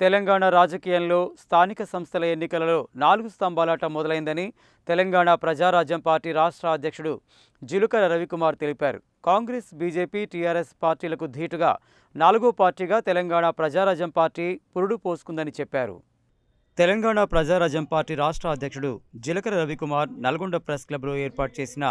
తెలంగాణ రాజకీయంలో స్థానిక సంస్థల ఎన్నికలలో నాలుగు స్తంభాలాట మొదలైందని తెలంగాణ ప్రజారాజ్యం పార్టీ రాష్ట్ర అధ్యక్షుడు జిలుకర రవికుమార్ తెలిపారు. కాంగ్రెస్ బీజేపీ టీఆర్ఎస్ పార్టీలకు ధీటుగా నాలుగో పార్టీగా తెలంగాణ ప్రజారాజ్యం పార్టీ పురుడు పోసుకుందని చెప్పారు. తెలంగాణ ప్రజారాజ్యం పార్టీ రాష్ట్ర అధ్యక్షుడు జిలకర రవికుమార్ నల్గొండ ప్రెస్ క్లబ్లో ఏర్పాటు చేసిన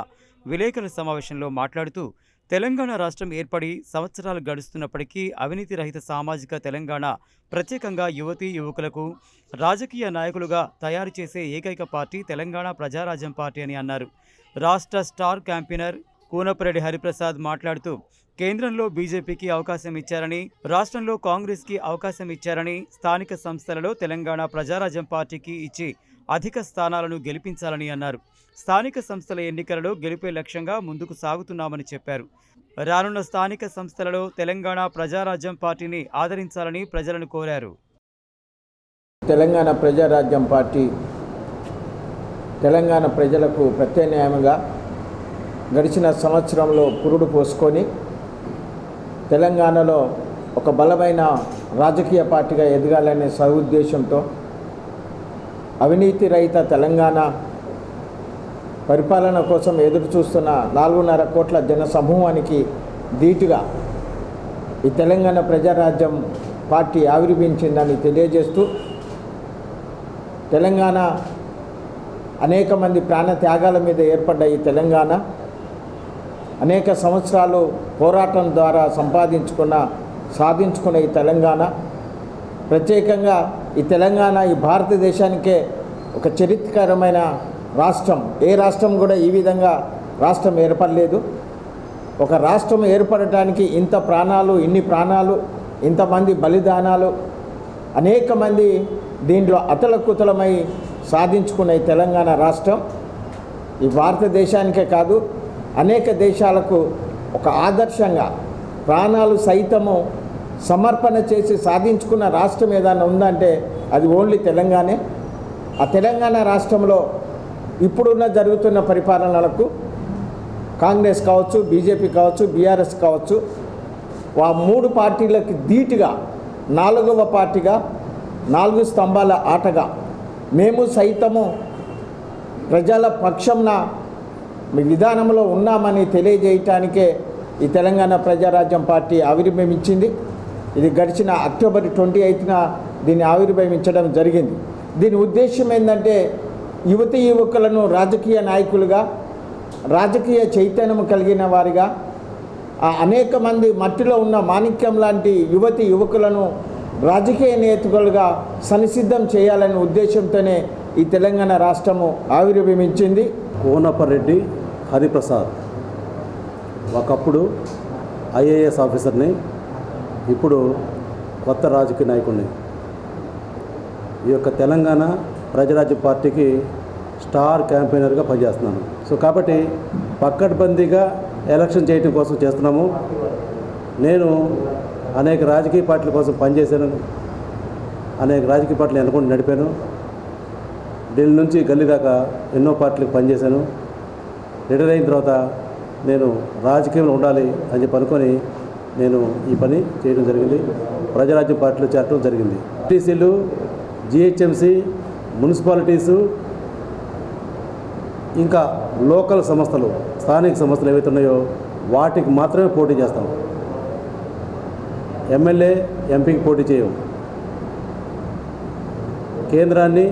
విలేకరుల సమావేశంలో మాట్లాడుతూ తెలంగాణ రాష్ట్రం ఏర్పడి సంవత్సరాలు గడుస్తున్నప్పటికీ అవినీతి రహిత సామాజిక తెలంగాణ ప్రత్యేకంగా యువతీ యువకులకు రాజకీయ నాయకులుగా తయారు చేసే ఏకైక పార్టీ తెలంగాణ ప్రజారాజ్యం పార్టీ అని అన్నారు. రాష్ట్ర స్టార్ క్యాంపెయినర్ కూనపరెడ్డి హరిప్రసాద్ మాట్లాడుతూ కేంద్రంలో బీజేపీకి అవకాశం ఇచ్చారని రాష్ట్రంలో కాంగ్రెస్కి అవకాశం ఇచ్చారని స్థానిక సంస్థలలో తెలంగాణ ప్రజారాజ్యం పార్టీకి ఇచ్చి అధిక స్థానాలను గెలిపించాలని అన్నారు. స్థానిక సంస్థల ఎన్నికలలో గెలిపే లక్ష్యంగా ముందుకు సాగుతున్నామని చెప్పారు. రానున్న స్థానిక సంస్థలలో తెలంగాణ ప్రజారాజ్యం పార్టీని ఆదరించాలని ప్రజలను కోరారు. తెలంగాణ ప్రజారాజ్యం పార్టీ తెలంగాణ ప్రజలకు ప్రత్యామ్నాయంగా గడిచిన సంవత్సరంలో పురుడు పోసుకొని తెలంగాణలో ఒక బలమైన రాజకీయ పార్టీగా ఎదగాలనే సదుద్దేశంతో అవినీతి రహిత తెలంగాణ పరిపాలన కోసం ఎదురు చూస్తున్న నాలుగున్నర కోట్ల జన సమూహానికి ధీటుగా ఈ తెలంగాణ ప్రజారాజ్యం పార్టీ ఆవిర్భించిందని తెలియజేస్తూ తెలంగాణ అనేక మంది ప్రాణ త్యాగాల మీద ఏర్పడ్డ ఈ తెలంగాణ అనేక సంవత్సరాలు పోరాటం ద్వారా సంపాదించుకున్న సాధించుకున్న ఈ తెలంగాణ ప్రత్యేకంగా ఈ తెలంగాణ ఈ భారతదేశానికే ఒక చరిత్రకరమైన రాష్ట్రం. ఏ రాష్ట్రం కూడా ఈ విధంగా రాష్ట్రం ఏర్పడలేదు. ఒక రాష్ట్రం ఏర్పడటానికి ఇంత ప్రాణాలు ఇన్ని ప్రాణాలు ఇంతమంది బలిదానాలు అనేక మంది దీంట్లో అతలకుతలమై సాధించుకున్న ఈ తెలంగాణ రాష్ట్రం. ఈ భారతదేశానికే కాదు అనేక దేశాలకు ఒక ఆదర్శంగా ప్రాణాలు సైతము సమర్పణ చేసి సాధించుకున్న రాష్ట్రం ఏదైనా ఉందంటే అది ఓన్లీ తెలంగాణే. ఆ తెలంగాణ రాష్ట్రంలో ఇప్పుడున్న జరుగుతున్న పరిపాలనలకు కాంగ్రెస్ కావచ్చు బీజేపీ కావచ్చు బీఆర్ఎస్ కావచ్చు ఆ మూడు పార్టీలకి ధీటుగా నాలుగవ పార్టీగా నాలుగు స్తంభాల ఆటగా మేము సైతము ప్రజల పక్షంన మీ విధానంలో ఉన్నామని తెలియజేయటానికే ఈ తెలంగాణ ప్రజారాజ్యం పార్టీ ఆవిర్భవించింది. ఇది గడిచిన అక్టోబర్ ట్వంటీ ఎయిత్న దీన్ని ఆవిర్భవించడం జరిగింది. దీని ఉద్దేశం ఏంటంటే యువతి యువకులను రాజకీయ నాయకులుగా రాజకీయ చైతన్యం కలిగిన వారిగా ఆ అనేక మంది మట్టిలో ఉన్న మాణిక్యం లాంటి యువతి యువకులను రాజకీయ నేతలుగా సనిసిద్ధం చేయాలనే ఉద్దేశంతోనే ఈ తెలంగాణ రాష్ట్రము ఆవిర్భవించింది. కోనపరెడ్డి హరిప్రసాద్. ఒకప్పుడు ఐఏఎస్ ఆఫీసర్ని ఇప్పుడు కొత్త రాజకీయ నాయకుడిని. ఈ యొక్క తెలంగాణ ప్రజరాజ్య పార్టీకి స్టార్ క్యాంపెయినర్గా పనిచేస్తున్నాను. సో కాబట్టి పక్కడ్బందీగా ఎలక్షన్ చేయడం కోసం చేస్తున్నాము. నేను అనేక రాజకీయ పార్టీల కోసం పనిచేశాను. అనేక రాజకీయ పార్టీలు ఎన్నుకుంటూ నడిపాను. ఢిల్లీ నుంచి గల్లీ దాకా ఎన్నో పార్టీలకు పనిచేశాను. రిటైర్ అయిన తర్వాత నేను రాజకీయంలో ఉండాలి అని చెప్పి అనుకొని నేను ఈ పని చేయడం జరిగింది. ప్రజారాజ్యం పార్టీలో చేరడం జరిగింది. టీసీలు జిహెచ్ఎంసి మున్సిపాలిటీసు ఇంకా లోకల్ సంస్థలు స్థానిక సంస్థలు ఏవైతే ఉన్నాయో వాటికి మాత్రమే పోటీ చేస్తాం. ఎమ్మెల్యే ఎంపీకి పోటీ చేయం. కేంద్రాన్ని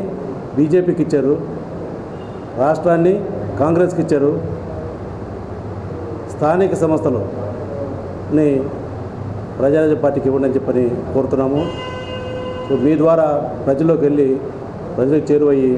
బీజేపీకి ఇచ్చారు. రాష్ట్రాన్ని కాంగ్రెస్కి ఇచ్చారు. స్థానిక సంస్థలు సంస్థలుని ప్రజారాజ్య పార్టీకి ఇవ్వండి అని చెప్పని కోరుతున్నాము. సో మీ ద్వారా ప్రజల్లోకి వెళ్ళి ప్రజలకు చేరువయ్యి